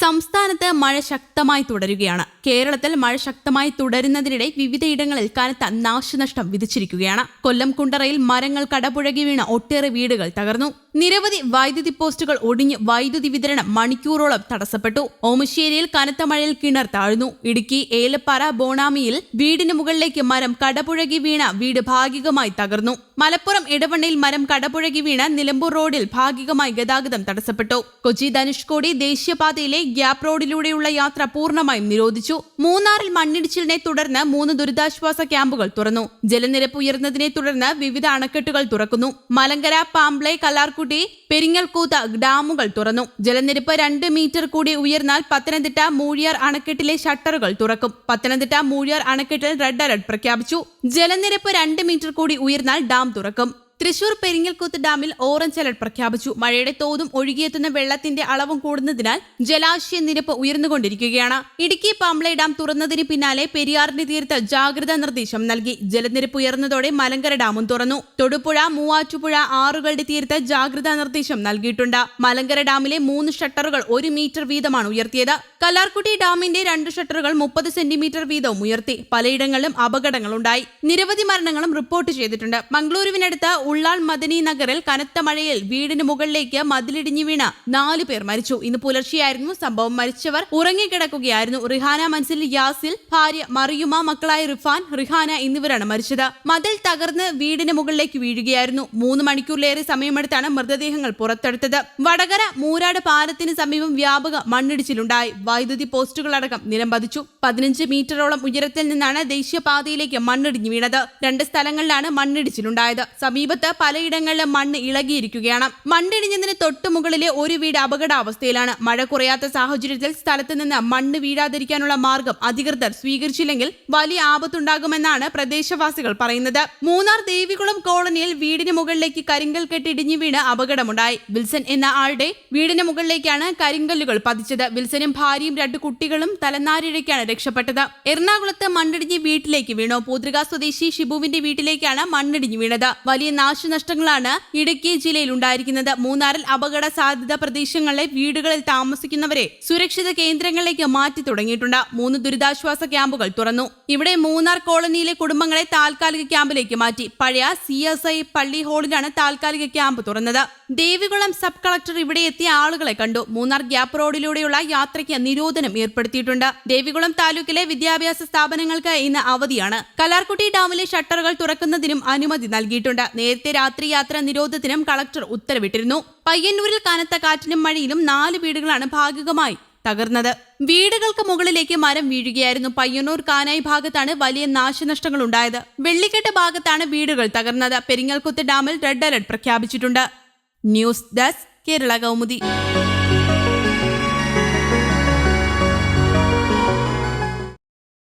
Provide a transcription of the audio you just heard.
സംസ്ഥാനത്ത് മഴ ശക്തമായി തുടരുകയാണ്. കേരളത്തിൽ മഴ ശക്തമായി തുടരുന്നതിനിടെ വിവിധയിടങ്ങളിൽ കനത്ത നാശനഷ്ടം വിധിച്ചിരിക്കുകയാണ്. കൊല്ലം കുണ്ടറയിൽ മരങ്ങൾ കടപുഴകി വീണ ഒട്ടേറെ വീടുകൾ തകർന്നു. നിരവധി വൈദ്യുതി പോസ്റ്റുകൾ ഒടിഞ്ഞ് വൈദ്യുതി വിതരണം മണിക്കൂറോളം തടസ്സപ്പെട്ടു. ഓമശ്ശേരിയിൽ കനത്ത മഴയിൽ കിണർ താഴ്ന്നു. ഇടുക്കി ഏലപ്പാറ ബോണാമിയിൽ വീടിന് മുകളിലേക്ക് മരം കടപുഴകി വീണ വീട് ഭാഗികമായി തകർന്നു. മലപ്പുറം ഇടവണ്ണയിൽ മരം കടപുഴകി വീണ നിലമ്പൂർ റോഡിൽ ഭാഗികമായി ഗതാഗതം തടസ്സപ്പെട്ടു. കൊച്ചി ധനുഷ്കോടി ദേശീയപാതയിലെ ഗ്യാപ് റോഡിലൂടെയുള്ള യാത്ര പൂർണമായും നിരോധിച്ചു. മൂന്നാറിൽ മണ്ണിടിച്ചിലിനെ തുടർന്ന് മൂന്ന് ദുരിതാശ്വാസ ക്യാമ്പുകൾ തുറന്നു. ജലനിരപ്പ് ഉയർന്നതിനെ തുടർന്ന് വിവിധ അണക്കെട്ടുകൾ തുറക്കുന്നു. മലങ്കര പാംബ്ലെ കല്ലാർകുട്ടി പെരിങ്ങൽകൂത്ത് ഡാമുകൾ തുറന്നു. ജലനിരപ്പ് രണ്ട് മീറ്റർ കൂടി ഉയർന്നാൽ പത്തനംതിട്ട മൂഴിയാർ അണക്കെട്ടിലെ ഷട്ടറുകൾ തുറക്കും. പത്തനംതിട്ട മൂഴിയാർ അണക്കെട്ടിൽ റെഡ് അലർട്ട് പ്രഖ്യാപിച്ചു. ജലനിരപ്പ് രണ്ട് മീറ്റർ കൂടി ഉയർന്നാൽ ഡാം തുറക്കും. തൃശൂർ പെരിങ്ങൽകൂത്ത് ഡാമിൽ ഓറഞ്ച് അലർട്ട് പ്രഖ്യാപിച്ചു. മഴയുടെ തോതും ഒഴുകിയെത്തുന്ന വെള്ളത്തിന്റെ അളവും കൂടുന്നതിനാൽ ജലാശയ നിരപ്പ് ഉയർന്നുകൊണ്ടിരിക്കുകയാണ്. ഇടുക്കി പാംബ്ലൈ ഡാം തുറന്നതിന് പിന്നാലെ പെരിയാറിന്റെ തീരത്ത് ജാഗ്രതാ നിർദ്ദേശം നൽകി. ജലനിരപ്പ് ഉയർന്നതോടെ മലങ്കര ഡാമും തുറന്നു. തൊടുപുഴ മൂവാറ്റുപുഴ ആറുകളുടെ തീരത്ത് ജാഗ്രതാ നിർദ്ദേശം നൽകിയിട്ടുണ്ട്. മലങ്കര ഡാമിലെ മൂന്ന് ഷട്ടറുകൾ ഒരു മീറ്റർ വീതമാണ് ഉയർത്തിയത്. കല്ലാർകുട്ടി ഡാമിന്റെ രണ്ട് ഷട്ടറുകൾ മുപ്പത് സെന്റിമീറ്റർ വീതവും ഉയർത്തി. പലയിടങ്ങളിലും അപകടങ്ങളുണ്ടായി. നിരവധി മരണങ്ങളും റിപ്പോർട്ട് ചെയ്തിട്ടുണ്ട്. മംഗളൂരുവിനടുത്ത് ഉള്ളാൾ മദനി നഗറിൽ കനത്ത മഴയിൽ വീടിന് മുകളിലേക്ക് മതിലിടിഞ്ഞു വീണ നാലു പേർ മരിച്ചു. ഇന്ന് പുലർച്ചെയായിരുന്നു സംഭവം. മരിച്ചവർ ഉറങ്ങിക്കിടക്കുകയായിരുന്നു. റിഹാന മൻസിൽ യാസിൽ ഭാര്യ മറിയുമ മക്കളായ റിഫാൻ റിഹാന എന്നിവരാണ് മരിച്ചത്. മതിൽ തകർന്ന് വീടിന് മുകളിലേക്ക് വീഴുകയായിരുന്നു. മൂന്ന് മണിക്കൂറിലേറെ സമയമെടുത്താണ് മൃതദേഹങ്ങൾ പുറത്തെടുത്തത്. വടകര മൂരാട് പാലത്തിന് സമീപം വ്യാപക മണ്ണിടിച്ചിലുണ്ടായി. വൈദ്യുതി പോസ്റ്റുകളടക്കം നിലംപതിച്ചു പതിനഞ്ച് മീറ്ററോളം ഉയരത്തിൽ നിന്നാണ് ദേശീയപാതയിലേക്ക് മണ്ണിടിഞ്ഞു വീണത്. രണ്ട് സ്ഥലങ്ങളിലാണ് മണ്ണിടിച്ചിലുണ്ടായത്. സമീപത്ത് പലയിടങ്ങളിലും മണ്ണ് ഇളകിയിരിക്കുകയാണ്. മണ്ണിടിഞ്ഞതിന് തൊട്ടു മുകളിലെ ഒരു വീട് അപകടാവസ്ഥയിലാണ്. മഴ കുറയാത്ത സാഹചര്യത്തിൽ സ്ഥലത്ത് നിന്ന് മണ്ണ് വീഴാതിരിക്കാനുള്ള മാർഗം അധികൃതർ സ്വീകരിച്ചില്ലെങ്കിൽ വലിയ ആപത്തുണ്ടാകുമെന്നാണ് പ്രദേശവാസികൾ പറയുന്നത്. മൂന്നാർ ദേവികുളം കോളനിയിൽ വീടിന് മുകളിലേക്ക് കരിങ്കൽ കെട്ടിടിഞ്ഞു വീണ് അപകടമുണ്ടായി. വിൽസൺ എന്ന ആളുടെ വീടിന് മുകളിലേക്കാണ് കരിങ്കല്ലുകൾ പതിച്ചത്. വിൽസനും ഭാര്യയും രണ്ട് കുട്ടികളും തലനാരിഴയ്ക്കാണ് രക്ഷപ്പെട്ടത്. എറണാകുളത്ത് മണ്ണിടിഞ്ഞ് വീട്ടിലേക്ക് വീണു. പൂതൃക സ്വദേശി ഷിബുവിന്റെ വീട്ടിലേക്കാണ് മണ്ണിടിഞ്ഞു വീണത്. വലിയ നാശനഷ്ടങ്ങളാണ് ഇടുക്കി ജില്ലയിൽ ഉണ്ടായിരിക്കുന്നത്. മൂന്നാറിൽ അപകട സാധ്യത പ്രദേശങ്ങളിലെ വീടുകളിൽ താമസിക്കുന്നവരെ സുരക്ഷിത കേന്ദ്രങ്ങളിലേക്ക് മാറ്റി തുടങ്ങിയിട്ടുണ്ട്. മൂന്ന് ദുരിതാശ്വാസ ക്യാമ്പുകൾ തുറന്നു. ഇവിടെ മൂന്നാർ കോളനിയിലെ കുടുംബങ്ങളെ താൽക്കാലിക ക്യാമ്പിലേക്ക് മാറ്റി. പഴയ സി എസ് ഐ പള്ളി ഹാളിലാണ് താൽക്കാലിക ക്യാമ്പ് തുറന്നത്. ദേവികുളം സബ് കളക്ടർ ഇവിടെ എത്തിയ ആളുകളെ കണ്ടു. മൂന്നാർ ഗ്യാപ്പ് റോഡിലൂടെയുള്ള യാത്രയ്ക്ക് നിരോധനം ഏർപ്പെടുത്തിയിട്ടുണ്ട്. ദേവികുളം താലൂക്കിലെ വിദ്യാഭ്യാസ സ്ഥാപനങ്ങൾക്ക് ഇന്ന് അവധിയാണ്. കലാർകുട്ടി ഡാമിലെ ഷട്ടറുകൾ തുറക്കുന്നതിനും അനുമതി നൽകിയിട്ടുണ്ട്. നേരത്തെ രാത്രി യാത്രാ നിരോധത്തിനും കളക്ടർ ഉത്തരവിട്ടിരുന്നു. പയ്യന്നൂരിൽ കനത്ത കാറ്റിനും മഴയിലും നാല് വീടുകളാണ് ഭാഗികമായി തകർന്നത്. വീടുകൾക്ക് മുകളിലേക്ക് മരം വീഴുകയായിരുന്നു. പയ്യന്നൂർ കാനായി ഭാഗത്താണ് വലിയ നാശനഷ്ടങ്ങൾ ഉണ്ടായത് വെള്ളിക്കെട്ട് ഭാഗത്താണ് വീടുകൾ തകർന്നത്. പെരിങ്ങൽകുത്ത് ഡാമിൽ റെഡ് അലർട്ട് പ്രഖ്യാപിച്ചിട്ടുണ്ട്. News desk Kerala Kaumudi.